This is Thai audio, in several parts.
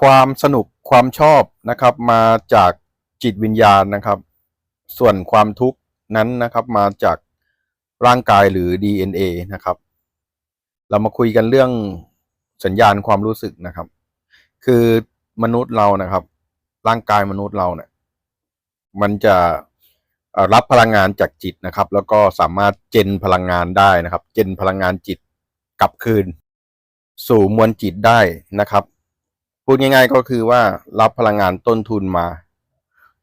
ความสนุกความชอบนะครับ มาจากจิตวิญญาณนะครับ ส่วนความทุกข์นั้นนะครับ มาจากร่างกายหรือ DNA นะครับ เรามาคุยกันเรื่องสัญญาณความรู้สึกนะครับ คือมนุษย์เรานะครับ ร่างกายมนุษย์เราเนี่ยมันจะรับพลังงานจากจิตนะครับ แล้วก็สามารถเจนพลังงานได้นะครับ เจนพลังงานจิตกลับคืน สู่มวลจิตได้นะครับ พูดง่าย ๆ ก็คือว่ารับพลังงานต้นทุนมา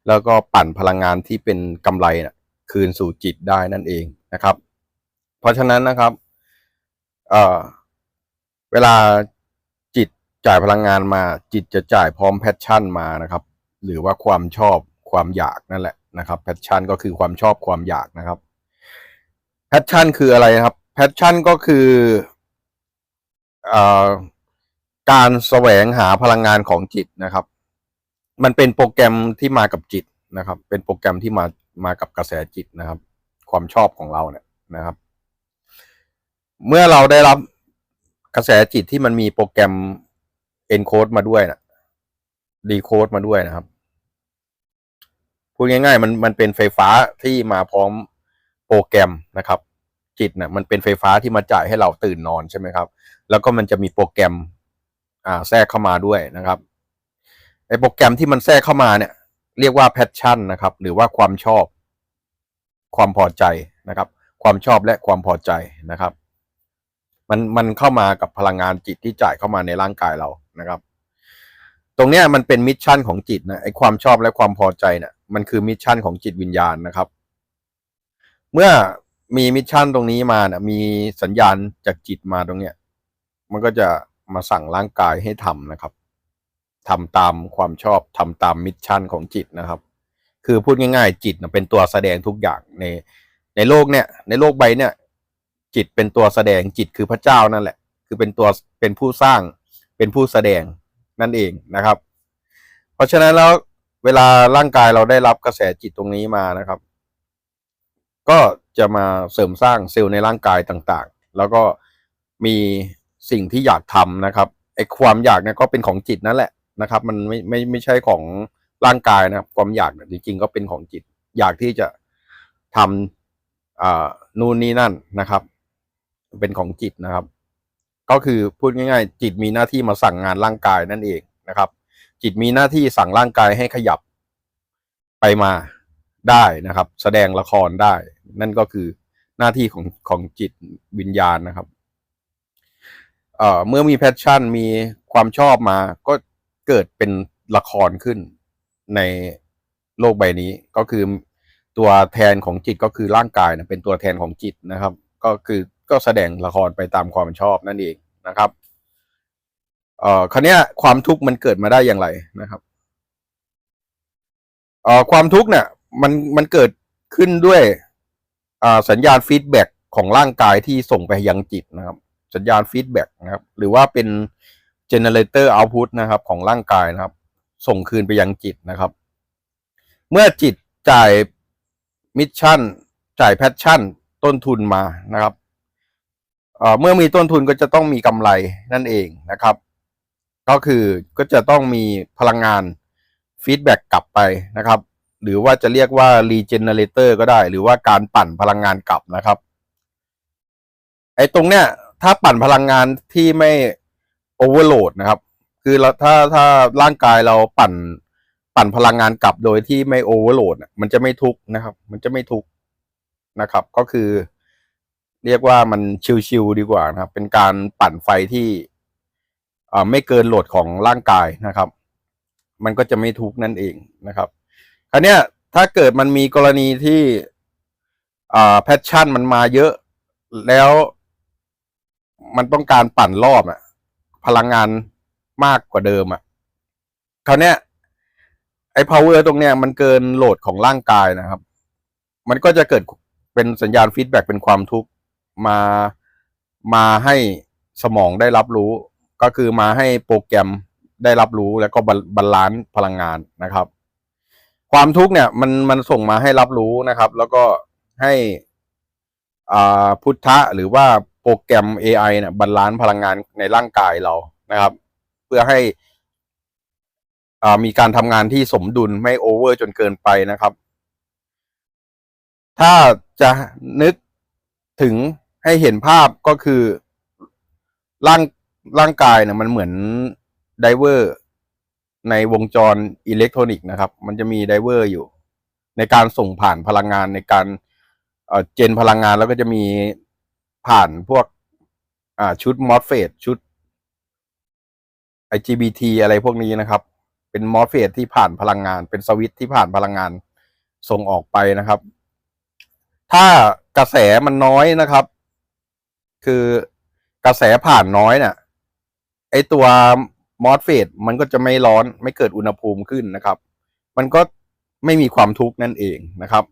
แล้วก็ปั่นพลังงานที่เป็นกำไรนะคืนสู่จิตได้นั่นเองนะครับ เพราะฉะนั้นนะครับเเวลาจิตจ่ายพลังงานมา จิตจะจ่ายพร้อมแพชชั่นมานะครับ หรือว่าความชอบความอยากนั่นแหละนะครับแพชชั่นก็คือความชอบความอยากนะครับแพชชั่นคืออะไรครับแพชชั่นก็คืออ การแสวงหาพลังงานของจิตนะครับ มันเป็นโปรแกรมที่มากับจิตนะครับ เป็นโปรแกรมที่มามากับกระแสจิตนะครับ ความชอบของเราเนี่ยนะครับ เมื่อเราได้รับกระแสจิตที่มันมีโปรแกรม encode มาด้วยนะ decode มาด้วยนะครับ พูดง่าย ๆ มันมันเป็นไฟฟ้าที่มาพร้อมโปรแกรมนะครับ จิตนี่ยมันเป็นไฟฟ้าที่มาจ่ายให้เราตื่นนอนใช่ไหมครับ แล้วก็มันจะมีโปรแกรม อ่าแทรกเข้ามาด้วยนะครับไอโปรแกรมที่มันแทรกเข้ามาเนี่ย เรียกว่า passion นะครับ หรือว่าความชอบ ความพอใจนะครับ ความชอบและความพอใจนะครับ มันมันเข้ามากับพลังงานจิตที่จ่ายเข้ามาในร่างกายเรานะครับ ตรงเนี้ยมันเป็นมิชชั่นของจิตนะไอความชอบและความพอใจเนี่ยมันคือมิชชั่นของจิตวิญญาณนะครับ เมื่อมีมิชชั่นตรงนี้มาเนี่ยมีสัญญาณจากจิตมาตรงเนี้ย มันก็จะ มาสั่งร่างกายให้ทำนะครับทำตามความชอบทำตามมิชชั่นของจิตนะครับ คือพูดง่ายๆ จิตเป็นตัวแสดงทุกอย่างในในโลกเนี่ยในโลกใบเนี่ยจิตเป็นตัวแสดงจิตคือพระเจ้านั่นแหละ คือเป็นตัวเป็นผู้สร้างเป็นผู้แสดงนั่นเองนะครับ เพราะฉะนั้นแล้วเวลาร่างกายเราได้รับกระแสจิตตรงนี้มานะครับ ก็จะมาเสริมสร้างเซลล์ในร่างกายต่างๆ แล้วก็มี สิ่งที่อยากทำนะครับไอ้ความอยากเนี่ยก็เป็นของจิตนั่นแหละนะครับ มันไม่ไม่ไม่ใช่ของร่างกายนะครับ ความอยากเนี่ยจริง ๆ ก็เป็นของจิต อยากที่จะทำอ่านู่นนี่นั่นนะครับ เป็นของจิตนะครับ ก็คือพูดง่าย ๆ จิตมีหน้าที่มาสั่งงานร่างกายนั่นเองนะครับ จิตมีหน้าที่สั่งร่างกายให้ขยับไปมาได้นะครับ แสดงละครได้ นั่นก็คือหน้าที่ของของจิตวิญญาณนะครับ เอ่อเมื่อมีแพชชั่นมีความชอบมาก็เกิดเป็นละครขึ้นในโลกใบนี้ก็คือตัวแทนของจิตก็คือร่างกายนะเป็นตัวแทนของจิตนะครับ ก็คือก็แสดงละครไปตามความชอบนั่นเองนะครับเอ่อคราวนี้ความทุกข์มันเกิดมาได้อย่างไรนะครับเอ่อความทุกข์เนี่ยมันมันเกิดขึ้นด้วยอ่าสัญญาณฟีดแบ็กของร่างกายที่ส่งไปยังจิตนะครับ สัญญาณฟีดแบ็กนะครับ หรือว่าเป็น generator output นะครับ ของร่างกายนะครับ ส่งคืนไปยังจิตนะครับ เมื่อจิตจ่ายมิชชั่น จ่ายแพชชั่น ต้นทุนมานะครับเมื่อมีต้นทุนก็จะต้องมีกำไรนั่นเองนะครับ ก็คือก็จะต้องมีพลังงานฟีดแบ็กกลับไปนะครับ หรือว่าจะเรียกว่า regenerator ก็ได้ หรือว่าการปั่นพลังงานกลับนะครับไอ้ตรงเนี้ย ถ้าปั่นพลังงานที่ไม่โอเวอร์โหลดนะครับ คือเราถ้าถ้าร่างกายเราปั่นปั่นพลังงานกลับโดยที่ไม่โอเวอร์โหลดมันจะไม่ทุกนะครับ มันจะไม่ทุกนะครับ ก็คือ เรียกว่ามันชิวๆดีกว่านะครับ เป็นการปั่นไฟที่ไม่เกินโหลดของร่างกายนะครับ มันก็จะไม่ทุกนั่นเองนะครับคราวเนี้ยถ้าเกิดมันมีกรณีที่แพชชั่นมันมาเยอะแล้ว มันต้องการปั่นรอบอะพลังงานมากกว่าเดิมอะคราวเนี้ยไอ้ power ตรงเนี้ยมันเกินโหลดของร่างกายนะครับ มันก็จะเกิดเป็นสัญญาณฟีดแบ็กเป็นความทุกข์มามาให้สมองได้รับรู้ ก็คือมาให้โปรแกรมได้รับรู้แล้วก็บาลานซ์พลังงานนะครับ ความทุกข์เนี่ยมันมันส่งมาให้รับรู้นะครับ แล้วก็ให้อ่าพุทธะหรือว่า โปรแกรม AI เนี่ยบาลานซ์พลังงานในร่างกายเรานะครับ เพื่อให้มีการทำงานที่สมดุลไม่โอเวอร์จนเกินไปนะครับ ถ้าจะนึกถึงให้เห็นภาพก็คือร่างร่างกายเนี่ยมันเหมือนไดเวอร์ในวงจรอิเล็กทรอนิกส์นะครับ มันจะมีไดเวอร์อยู่ ในการส่งผ่านพลังงานในการเจนพลังงานแล้วก็จะมี ผ่านพวก อ่าชุดมอสเฟตชุด IGBT อะไรพวกนี้นะครับ เป็นมอสเฟตที่ผ่านพลังงาน เป็นสวิตที่ผ่านพลังงานส่งออกไปนะครับ ถ้ากระแสมันน้อยนะครับ คือกระแสผ่านน้อยเนี่ยไอตัวมอสเฟตมันก็จะไม่ร้อนไม่เกิดอุณหภูมิขึ้นนะครับ มันก็ไม่มีความทุกข์นั่นเองนะครับ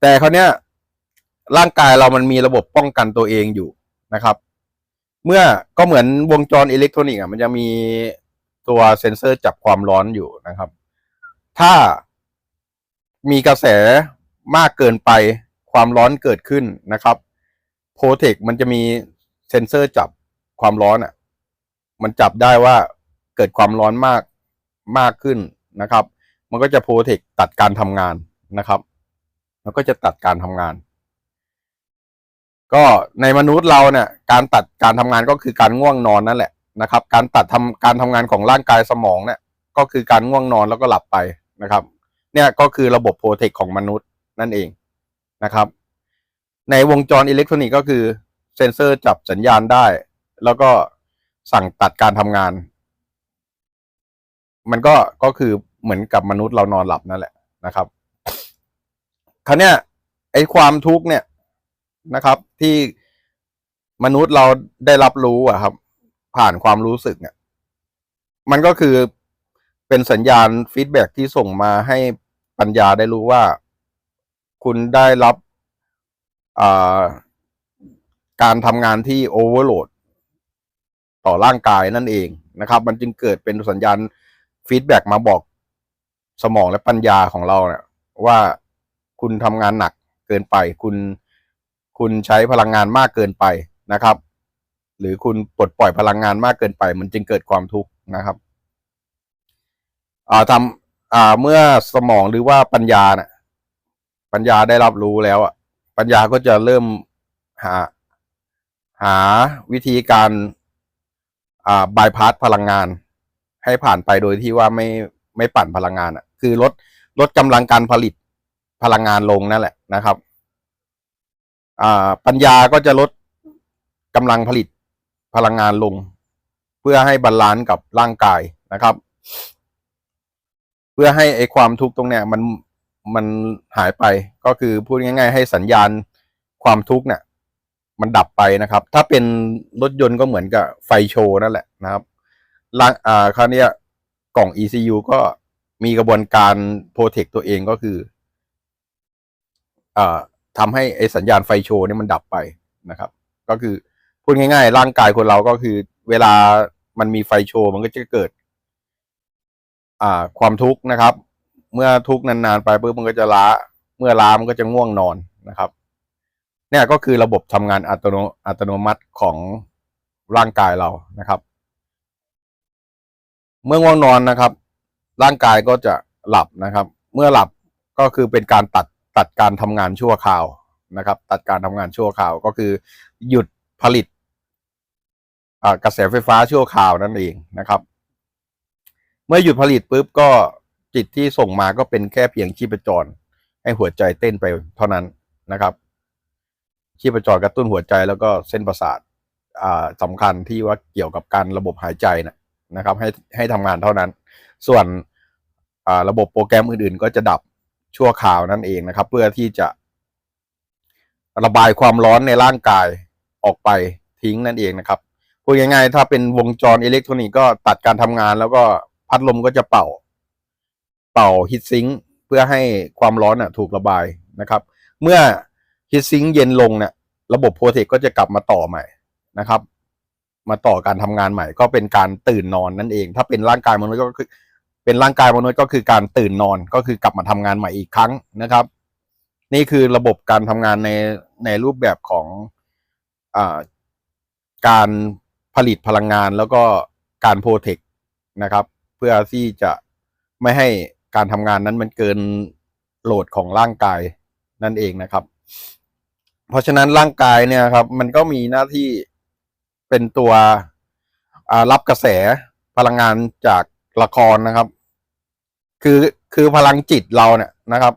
แต่คราเนี้ย ร่างกายเรามันมีระบบป้องกันตัวเองอยู่นะครับ เมื่อก็เหมือนวงจรอิเล็กทรอนิกส์อะมันจะมีตัวเซ็นเซอร์จับความร้อนอยู่นะครับ ถ้ามีกระแสมากเกินไปความร้อนเกิดขึ้นนะครับโพเทคมันจะมีเซ็นเซอร์จับความร้อนอะ มันจับได้ว่าเกิดความร้อนมากมากขึ้นนะครับ มันก็จะโปรเทคตัดการทำงานนะครับ มันก็จะตัดการทำงาน ก็ในมนุษย์เราเนี่ยการตัดการทำงานก็คือการง่วงนอนนั่นแหละนะครับ การตัดทำการทำงานของร่างกายสมองเนี่ยก็คือการง่วงนอนแล้วก็หลับไปนะครับ เนี่ยก็คือระบบโปรเทคของมนุษย์นั่นเองนะครับ ในวงจรอิเล็กทรอนิกส์ก็คือเซ็นเซอร์จับสัญญาณได้ แล้วก็สั่งตัดการทำงาน มันก็ก็คือเหมือนกับมนุษย์เรานอนหลับนั่นแหละนะครับคราวเนี้ยไอ้ความทุกข์เนี่ย นะครับ ที่มนุษย์เราได้รับรู้อะครับ ผ่านความรู้สึกเนี่ย มันก็คือเป็นสัญญาณฟีดแบ็กที่ส่งมาให้ปัญญาได้รู้ว่า คุณได้รับการทำงานที่โอเวอร์โหลดต่อร่างกายนั่นเองนะครับ มันจึงเกิดเป็นสัญญาณฟีดแบ็กมาบอกสมองและปัญญาของเราเนี่ยว่าคุณทำงานหนักเกินไปคุณ คุณใช้พลังงานมากเกินไปนะครับ หรือคุณปลดปล่อยพลังงานมากเกินไป มันจึงเกิดความทุกข์นะครับอ่าทำอ่าเมื่อสมองหรือว่าปัญญาเนี่ยปัญญาได้รับรู้แล้วอะปัญญาก็จะเริ่มหาหาวิธีการอ่าบายพาสพลังงาน ให้ผ่านไปโดยที่ว่าไม่ไม่ปั่นพลังงานอะ คือลดลดกำลังการผลิตพลังงานลงนั่นแหละนะครับ ปัญญาก็จะลดกำลังผลิตพลังงานลง เพื่อให้บาลานซ์กับร่างกายนะครับ เพื่อให้ไอความทุกข์ตรงเนี้ยมันมันหายไปก็คือพูดง่าย ๆ ให้สัญญาณความทุกข์เนี่ยมันดับไปนะครับ ถ้าเป็นรถยนต์ก็เหมือนกับไฟโชว์นั่นแหละนะครับล่างอ่าคราวนี้กล่อง ECU ก็มีกระบวนการโปรเทคตัวเองก็คืออ่า ทำให้ไอสัญญาณไฟโชว์เนี่ยมันดับไปนะครับ ก็คือพูดง่าย ๆ ร่างกายคนเราก็คือ เวลามันมีไฟโชว์มันก็จะเกิด อ่า ความทุกข์นะครับ เมื่อทุกข์นานๆไปปุ๊บมันก็จะล้า เมื่อล้ามันก็จะง่วงนอนนะครับ เนี่ยก็คือระบบทำงานอัตโนอัตโนมัติของร่างกายเรานะครับ เมื่อง่วงนอนนะครับ ร่างกายก็จะหลับนะครับ เมื่อหลับก็คือเป็นการตัด ตัดการทำงานชั่วคราวนะครับ ตัดการทำงานชั่วคราวก็คือ หยุดผลิตกระแสไฟฟ้าชั่วคราวนั่นเองนะครับ เมื่อหยุดผลิตปุ๊บก็จิตที่ส่งมาก็เป็นแค่เพียงชีพจร ให้หัวใจเต้นไปเท่านั้นนะครับ ชีพจรกระตุ้นหัวใจแล้วก็เส้นประสาทอ่าสำคัญที่ว่าเกี่ยวกับการระบบหายใจนะนะครับ ให้ให้ทำงานเท่านั้น ส่วนระบบโปรแกรมอื่นๆ ก็จะดับ ชั่วคราวนั่นเองนะครับ เพื่อที่จะ ระบายความร้อนในร่างกายออกไปทิ้งนั่นเองนะครับพูดง่ายๆถ้าเป็นวงจรอิเล็กทรอนิกส์ก็ตัดการทำงาน แล้วก็พัดลมก็จะเป่า เป่าฮีทซิงเพื่อให้ความร้อนน่ะ ถูกระบายนะครับ เมื่อฮีทซิงเย็นลงเนี่ยระบบโปรเทคก็จะกลับมาต่อใหม่นะครับ มาต่อการทำงานใหม่ ก็เป็นการตื่นนอนนั่นเอง ถ้าเป็นร่างกายมนุษย์ก็คือ เป็นร่างกายมนุษย์ก็คือการตื่นนอนก็คือกลับมาทำงานใหม่อีกครั้งนะครับ นี่คือระบบการทำงานในในรูปแบบของอการผลิตพลังงานแล้วก็การโปรเทคนะครับ เพื่อที่จะไม่ให้การทำงานนั้นมันเกินโหลดของร่างกายนั่นเองนะครับ เพราะฉะนั้นร่างกายเนี่ยครับ มันก็มีหน้าที่เป็นตัวรับกระแสพลังงานจากละครนะครับ คือคือพลังจิตเราเนี่ยนะครับ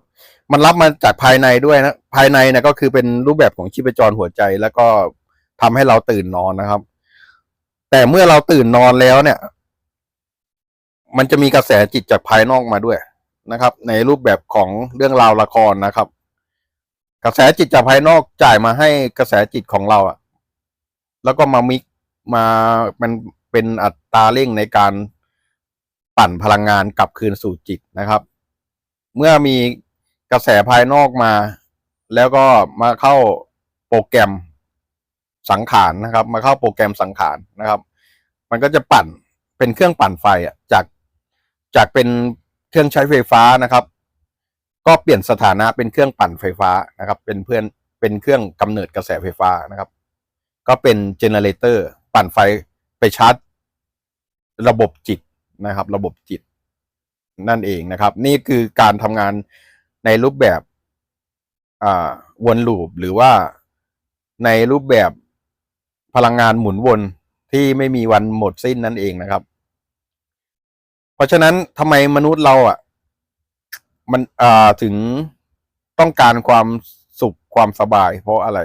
มันรับมาจากภายในด้วยนะ ภายในเนี่ยก็คือเป็นรูปแบบของชีพจรหัวใจ แล้วก็ทำให้เราตื่นนอนนะครับ แต่เมื่อเราตื่นนอนแล้วเนี่ย มันจะมีกระแสจิตจากภายนอกมาด้วยนะครับ ในรูปแบบของเรื่องราวละครนะครับ กระแสจิตจากภายนอกจ่ายมาให้กระแสจิตของเราอะแล้วก็มามิกมามันเป็นอัตราเร่งในการ ปั่นพลังงานกลับคืนสู่จิตนะครับ เมื่อมีกระแสภายนอกมา แล้วก็มาเข้าโปรแกรมสังขารนะครับ มาเข้าโปรแกรมสังขารนะครับ มันก็จะปั่นเป็นเครื่องปั่นไฟอะจากจากเป็นเครื่องใช้ไฟฟ้านะครับ ก็เปลี่ยนสถานะเป็นเครื่องปั่นไฟฟ้านะครับ เป็นเพื่อนเป็นเครื่องกำเนิดกระแสไฟฟ้านะครับ ก็เป็นเจเนเรเตอร์ปั่นไฟไปชาร์จระบบจิต นะครับ ระบบจิตนั่นเองนะครับ นี่คือการทำงานในรูปแบบวนลูปหรือว่าในรูปแบบพลังงานหมุนวนที่ไม่มีวันหมดสิ้นนั่นเองนะครับ เพราะฉะนั้นทำไมมนุษย์เราอะ มันอ่าถึงต้องการความสุขความสบายเพราะอะไร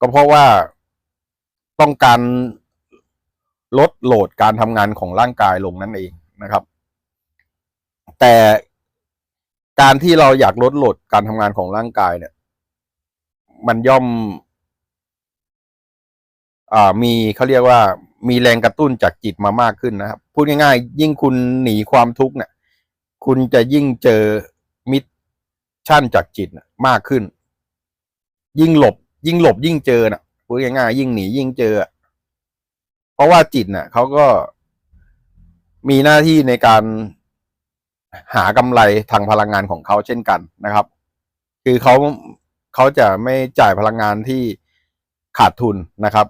ก็เพราะว่าต้องการ ลดโหลดการทำงานของร่างกายลงนั่นเองนะครับ แต่การที่เราอยากลดโหลดการทำงานของร่างกายเนี่ย มันย่อม อ่ามีเขาเรียกว่า มีแรงกระตุ้นจากจิตมามากขึ้นนะครับ พูดง่ายๆ ยิ่งคุณหนีความทุกข์เนี่ย คุณจะยิ่งเจอมิชชั่นจากจิตมากขึ้น ยิ่งหลบ ยิ่งหลบยิ่งเจอน่ะพูดง่ายๆยิ่งหนียิ่งเจอ ราะว่าจิตน่ะเขาก็มีหน้าที่ในการหากำไรทางพลังงานของเขาเช่นกันนะครับ คือเขาเขาจะไม่จ่ายพลังงานที่ขาดทุนนะครับ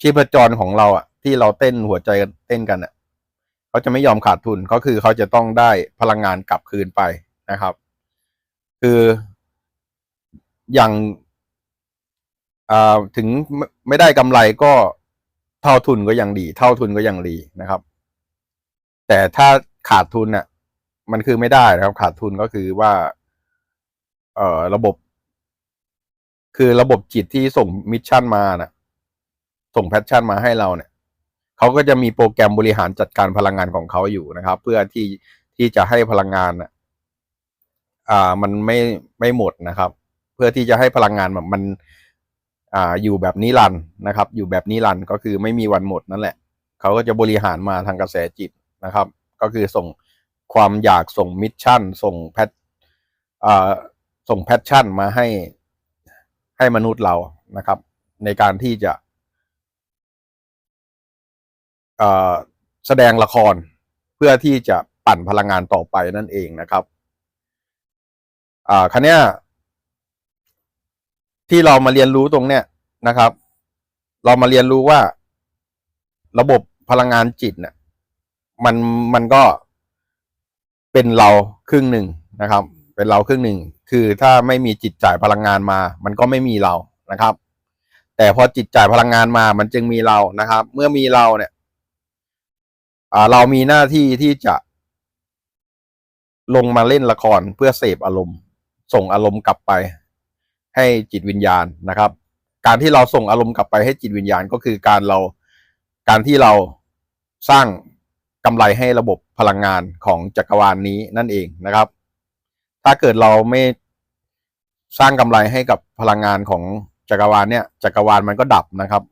ชีพจรของเราอะ ที่เราเต้นหัวใจเต้นกันอะเขาจะไม่ยอมขาดทุนก็คือเขาจะต้องได้พลังงานกลับคืนไปนะครับ คืออย่างถึงไม่ได้กำไรก็ เท่าทุนก็ยังดี เท่าทุนก็ยังดีนะครับ แต่ถ้าขาดทุนเนี่ยมันคือไม่ได้นะครับ ขาดทุนก็คือว่า เอ่อระบบ คือระบบจิตที่ส่งมิชชั่นมานะส่งแพชชั่นมาให้เราเนี่ยเขาก็จะมีโปรแกรมบริหารจัดการพลังงานของเขาอยู่นะครับ เพื่อที่ที่จะให้พลังงานน่ะอ่า มันไม่ไม่หมดนะครับ เพื่อที่จะให้พลังงานแบบมัน อ่าอยู่แบบนิรันต์นะครับ อยู่แบบนิรันต์ก็คือไม่มีวันหมดนั่นแหละเขาก็จะบริหารมาทางกระแสจิตนะครับ ก็คือส่งความอยากส่งมิชชั่น ส่งแพทอ่าส่งแพชชั่นมาให้ให้มนุษย์เรานะครับ ในการที่จะแสดงละครเพื่อที่จะปั่นพลังงานต่อไปนั่นเองนะครับ อ่าคันเนี้ย ที่เรามาเรียนรู้ตรงเนี้ยนะครับ เรามาเรียนรู้ว่า ระบบพลังงานจิตเนี่ยมันมันก็เป็นเราครึ่งหนึ่งนะครับ เป็นเราครึ่งหนึ่ง คือถ้าไม่มีจิตจ่ายพลังงานมา มันก็ไม่มีเรานะครับ แต่พอจิตจ่ายพลังงานมา มันจึงมีเรานะครับ เมื่อมีเราเนี่ยเรามีหน้าที่ที่จะลงมาเล่นละครเพื่อเสพอารมณ์ ส่งอารมณ์กลับไป ให้จิตวิญญาณนะครับ การที่เราส่งอารมณ์กลับไปให้จิตวิญญาณก็คือการเราการที่เราสร้างกำไรให้ระบบพลังงานของจักรวาลนนี้นั่นเองนะครับ ถ้าเกิดเราไม่สร้างกำไรให้กับพลังงานของจักรวาลเนี่ย จักรวาลมันก็ดับนะครับ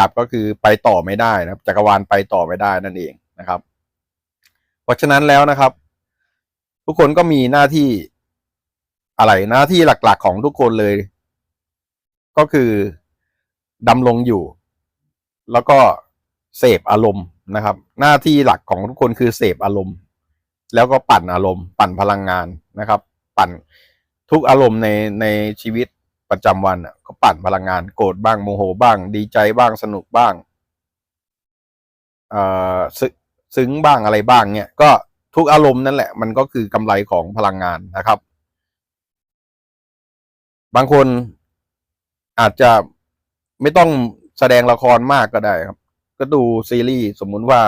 ดับก็คือไปต่อไม่ได้นะครับ จักรวาลไปต่อไม่ได้นั่นเองนะครับ เพราะฉะนั้นแล้วนะครับ ทุกคนก็มีหน้าที่อะไรหน้าที่หลักๆของทุกคนเลย ก็คือดำรงอยู่ แล้วก็เสพอารมณ์นะครับ หน้าที่หลักของทุกคนคือเสพอารมณ์ แล้วก็ปั่นอารมณ์ ปั่นพลังงานนะครับ ปั่นทุกอารมณ์ในในชีวิตประจำวันน่ะก็ปั่นพลังงานโกรธบ้างโมโหบ้าง ดีใจบ้างสนุกบ้างเอ่อซึซึ้งบ้างอะไรบ้างเนี่ยก็ทุกอารมณ์นั่นแหละ มันก็คือกำไรของพลังงานนะครับ บางคน อาจจะไม่ต้องแสดงละครมากก็ได้ครับ ก็ดูซีรีส์สมมุติว่า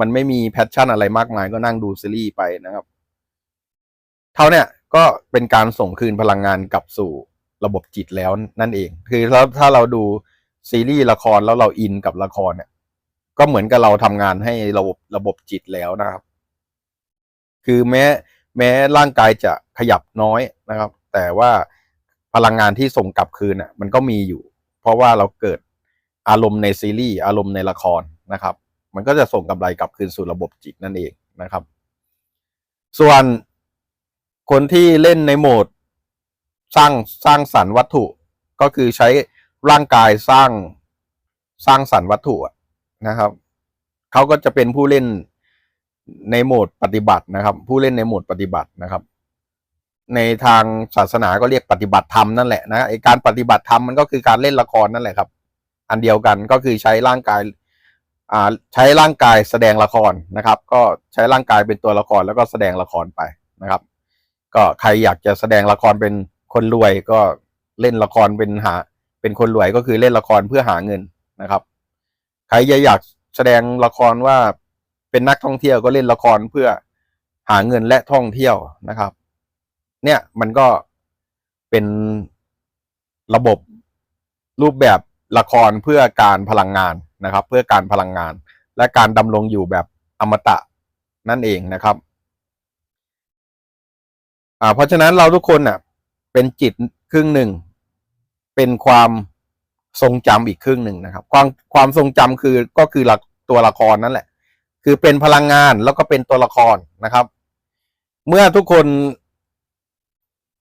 มันไม่มีแพชชั่นอะไรมากมาย ก็นั่งดูซีรีส์ไปนะครับ เท่าเนี้ยก็เป็นการส่งคืนพลังงานกลับสู่ระบบจิตแล้วนั่นเอง คือถ้าถ้าเราดูซีรีส์ละครแล้วเราอินกับละครเนี่ย ก็เหมือนกับเราทำงานให้ระบบระบบจิตแล้วนะครับ คือแม้แม้ร่างกายจะขยับน้อยนะครับ แต่ว่า พลังงานที่ส่งกลับคืนอะมันก็มีอยู่ เพราะว่าเราเกิดอารมณ์ในซีรีส์อารมณ์ในละครนะครับ มันก็จะส่งกำไรกลับคืนสู่ระบบจิตนั่นเองนะครับ ส่วนคนที่เล่นในโหมดสร้างสร้างสรรค์วัตถุก็คือใช้ร่างกายสร้างสร้างสรรค์วัตถุนะครับเขาก็จะเป็นผู้เล่นในโหมดปฏิบัตินะครับ ผู้เล่นในโหมดปฏิบัตินะครับ ในทางศาสนาก็เรียกปฏิบัติธรรมนั่นแหละนะไอการปฏิบัติธรรมมันก็คือการเล่นละครนั่นแหละครับ อันเดียวกันก็คือใช้ร่างกายอ่าใช้ร่างกายแสดงละครนะครับ ก็ใช้ร่างกายเป็นตัวละครแล้วก็แสดงละครไปนะครับ ก็ใครอยากจะแสดงละครเป็นคนรวยก็เล่นละครเป็นหา เป็นคนรวยก็คือเล่นละครเพื่อหาเงินนะครับ ใครอยากแสดงละครว่าเป็นนักท่องเที่ยวก็เล่นละครเพื่อหาเงินและท่องเที่ยวนะครับ เนี่ยมันก็เป็นระบบรูปแบบละครเพื่อการพลังงานนะครับ เพื่อการพลังงาน และการดำรงอยู่แบบอมตะนั่นเองนะครับอ่าเพราะฉะนั้นเราทุกคนน่ะเป็นจิตครึ่งหนึ่ง เป็นความทรงจำอีกครึ่งหนึ่งนะครับ ความความทรงจำคือก็คือละตัวละครนั่นแหละ คือเป็นพลังงานแล้วก็เป็นตัวละครนะครับ เมื่อทุกคน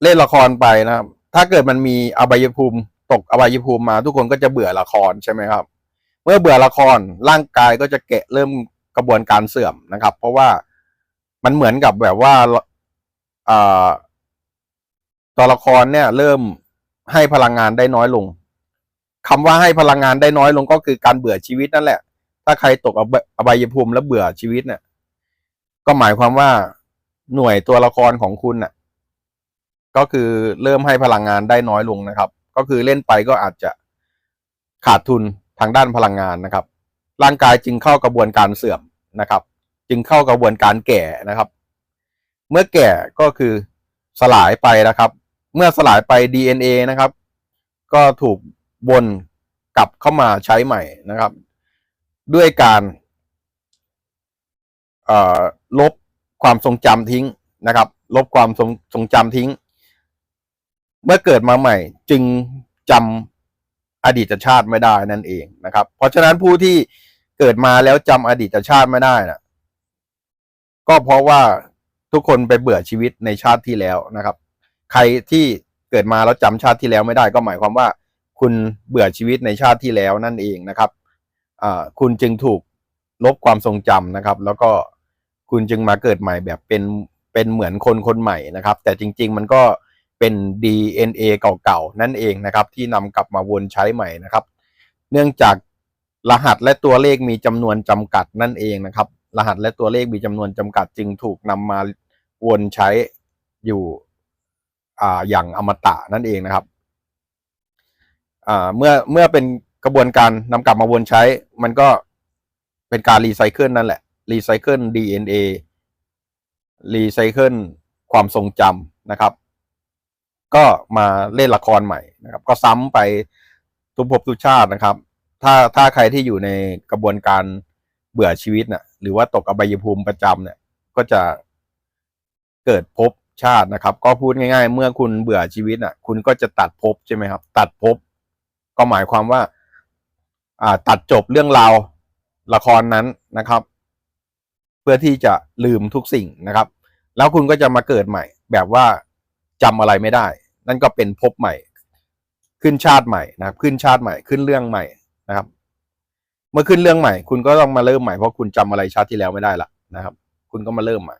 เล่นละครไปนะครับ ถ้าเกิดมันมีอบายภูมิตกอบายภูมิมาทุกคนก็จะเบื่อละครใช่ไหมครับ เมื่อเบื่อละครร่างกายก็จะแกะเริ่มกระบวนการเสื่อมนะครับ เพราะว่ามันเหมือนกับแบบว่าอ่าตัวละครเนี่ย เริ่มให้พลังงานได้น้อยลงคำว่าให้พลังงานได้น้อยลงก็คือการเบื่อชีวิตนั่นแหละ ถ้าใครตกอบอบายภูมิแล้วเบื่อชีวิตเนี่ย ก็หมายความว่าหน่วยตัวละครของคุณน่ะ ก็คือเริ่มให้พลังงานได้น้อยลงนะครับ ก็คือเล่นไปก็อาจจะขาดทุนทางด้านพลังงานนะครับ ร่างกายจึงเข้ากระบวนการเสื่อมนะครับ จึงเข้ากระบวนการแก่นะครับ เมื่อแก่ก็คือสลายไปนะครับ เมื่อสลายไป DNA นะครับ ก็ถูกวนกลับเข้ามาใช้ใหม่นะครับ ด้วยการลบความทรงจำทิ้งนะครับ ลบความทรงทรงจำทิ้ง เมื่อเกิดมาใหม่ จึงจำอดีตชาติไม่ได้นั่นเองนะครับ เพราะฉะนั้นผู้ที่เกิดมาแล้วจำอดีตชาติไม่ได้นะก็เพราะว่าทุกคนไปเบื่อชีวิตในชาติที่แล้วนะครับ ใครที่เกิดมาแล้วจำชาติที่แล้วไม่ได้ ก็หมายความว่า คุณเบื่อชีวิตในชาติที่แล้วนั่นเองนะครับคุณจึงถูกลบความทรงจำนะครับ แล้วก็คุณจึงมาเกิดใหม่แบบเป็นเป็นเหมือนคนคนใหม่นะครับ แต่จริง ๆ มันก็ เป็น DNA เก่าๆ นั่นเองนะครับ ที่นำกลับมาวนใช้ใหม่นะครับ เนื่องจากรหัสและตัวเลขมีจำนวนจำกัดนั่นเองนะครับ รหัสและตัวเลขมีจำนวนจำกัดจึงถูกนำมาวนใช้อยู่ออย่างอมตะนั่นเองนะครับเมื่อเมื่อเป็นกระบวนการนำกลับมาวนใช้ มันก็เป็นการรีไซเคิลนั่นแหละรีไซเคิล DNA รีไซเคิลความทรงจำนะครับ ก็มาเล่นละครใหม่นะครับ ก็ซ้ำไปทุกภพทุกชาตินะครับ ถ้าถ้าใครที่อยู่ในกระบวนการเบื่อชีวิตน่ะหรือว่าตกอบายภูมิประจำเนี่ย ก็จะเกิดภพชาตินะครับ ก็พูดง่าย ๆ เมื่อคุณเบื่อชีวิตน่ะ คุณก็จะตัดภพใช่ไหมครับ ตัดภพก็หมายความว่า อ่า ตัดจบเรื่องราวละครนั้นนะครับ เพื่อที่จะลืมทุกสิ่งนะครับ แล้วคุณก็จะมาเกิดใหม่ แบบว่าจำอะไรไม่ได้ นั่นก็เป็นภพใหม่ ขึ้นชาติใหม่นะครับ ขึ้นชาติใหม่ขึ้นเรื่องใหม่นะครับ เมื่อขึ้นเรื่องใหม่ คุณก็ต้องมาเริ่มใหม่เพราะคุณจำอะไรชาติที่แล้วไม่ได้ละนะครับ คุณก็มาเริ่มใหม่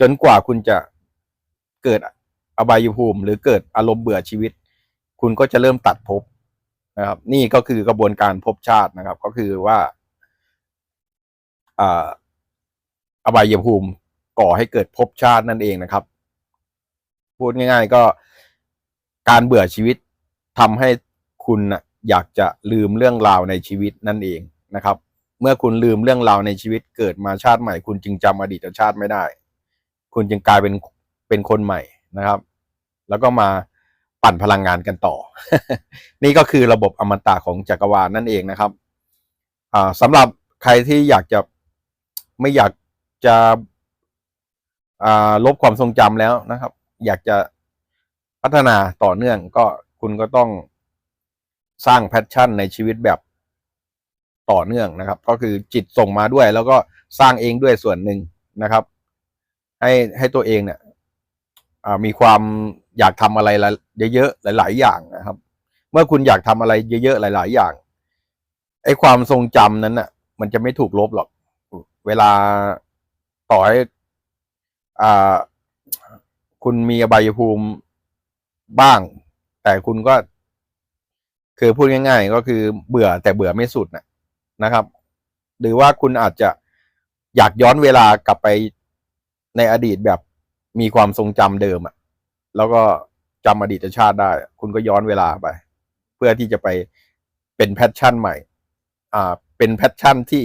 จนกว่าคุณจะเกิดอบายภูมิ หรือเกิดอารมณ์เบื่อชีวิต คุณก็จะเริ่มตัดภพนะครับ นี่ก็คือกระบวนการภพชาตินะครับ ก็คือว่าอ่าอบายภูมิก่อให้เกิดภพชาตินั่นเองนะครับ พูดง่าย ๆ ก็ การเบื่อชีวิตทำให้คุณนะอยากจะลืมเรื่องราวในชีวิตนั่นเองนะครับ เมื่อคุณลืมเรื่องราวในชีวิตเกิดมาชาติใหม่ คุณจึงจำอดีตชาติไม่ได้ คุณจึงกลายเป็นเป็นคนใหม่นะครับ แล้วก็มาปั่นพลังงานกันต่อ นี่ก็คือระบบอมตะของจักรวาลนั่นเองนะครับอ่าสำหรับใครที่อยากจะไม่อยากจะลบความทรงจำแล้วนะครับ อยากจะ พัฒนาต่อเนื่องก็คุณก็ต้องสร้างแพชชั่นในชีวิตแบบต่อเนื่องนะครับ ก็คือจิตส่งมาด้วย แล้วก็สร้างเองด้วยส่วนหนึ่งนะครับ ให้ให้ตัวเองเนี่ยมีความอยากทำอะไรเยอะๆหลาย ๆ อย่างนะครับ เมื่อคุณอยากทำอะไรเยอะๆหลาย ๆ อย่างไอ้ความทรงจำนั้นน่ะ มันจะไม่ถูกลบหรอก เวลาต่อให้อ่า คุณมีอบายภูมิ บ้าง แต่คุณก็ คือพูดง่าย ๆ ก็คือเบื่อแต่เบื่อไม่สุดนะนะครับ หรือว่าคุณอาจจะอยากย้อนเวลากลับไปในอดีตแบบมีความทรงจำเดิมอะแล้วก็จำอดีตชาติได้ คุณก็ย้อนเวลาไป เพื่อที่จะไปเป็นแพชชั่นใหม่ อ่า เป็นแพชชั่นที่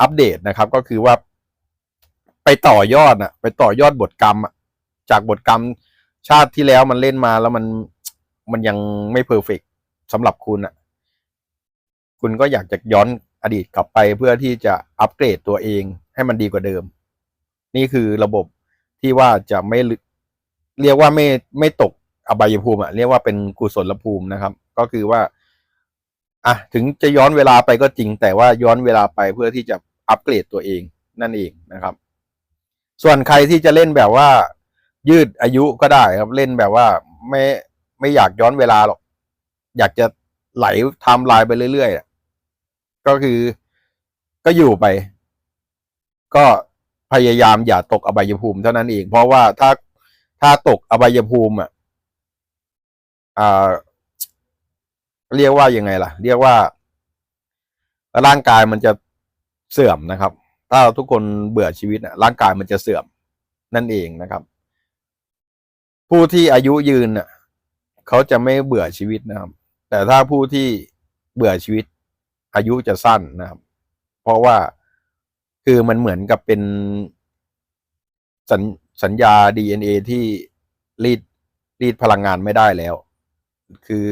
อัปเดตนะครับ ก็คือว่าไปต่อยอดน่ะไปต่อยอดบทกรรมอะจากบทกรรม ชาติที่แล้วมันเล่นมาแล้วมันมันยังไม่เพอร์เฟกสำหรับคุณอะคุณก็อยากจะย้อนอดีตกลับไปเพื่อที่จะอัปเกรดตัวเองให้มันดีกว่าเดิม นี่คือระบบที่ว่าจะไม่เรียกว่าไม่ไม่ตกอบายภูมิอะเรียกว่าเป็นกุศลภูมินะครับ ก็คือว่าอะถึงจะย้อนเวลาไปก็จริง แต่ว่าย้อนเวลาไปเพื่อที่จะอัปเกรดตัวเองนั่นเองนะครับ ส่วนใครที่จะเล่นแบบว่า ยืดอายุก็ได้ครับเล่นแบบว่าไม่ไม่อยากย้อนเวลาหรอก อยากจะไหลไทม์ไลน์ไปเรื่อยๆก็คือก็อยู่ไป ก็พยายามอย่าตกอบายภูมิเท่านั้นเอง เพราะว่าถ้าถ้าตกอบายภูมิอะอ่าเรียกว่ายังไงล่ะ เรียกว่า ร่างกายมันจะเสื่อมนะครับ ถ้าทุกคนเบื่อชีวิตน่ะร่างกายมันจะเสื่อมนั่นเองนะครับ ผู้ที่อายุยืนน่ะเขาจะไม่เบื่อชีวิตนะครับ แต่ถ้าผู้ที่เบื่อชีวิต อายุจะสั้นนะครับ เพราะว่าคือมันเหมือนกับเป็นสัญสัญญา DNA ที่รีดรีดพลังงานไม่ได้แล้ว คือ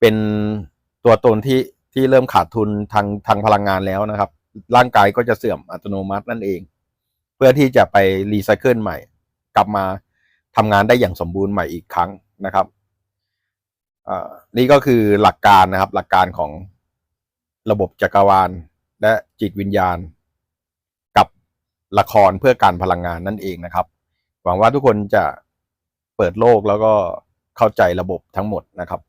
เป็นตัวตนที่ที่เริ่มขาดทุนทางทางพลังงานแล้วนะครับ ร่างกายก็จะเสื่อมอัตโนมัตินั่นเอง เพื่อที่จะไปรีไซเคิลใหม่ กลับมา ทำงานได้อย่างสมบูรณ์ใหม่อีกครั้งนะครับอ่านี่ก็คือหลักการนะครับ หลักการของระบบจักรวาล และจิตวิญญาณ กับละครเพื่อการพลังงานนั่นเองนะครับ หวังว่าทุกคนจะเปิดโลกแล้วก็เข้าใจระบบทั้งหมดนะครับ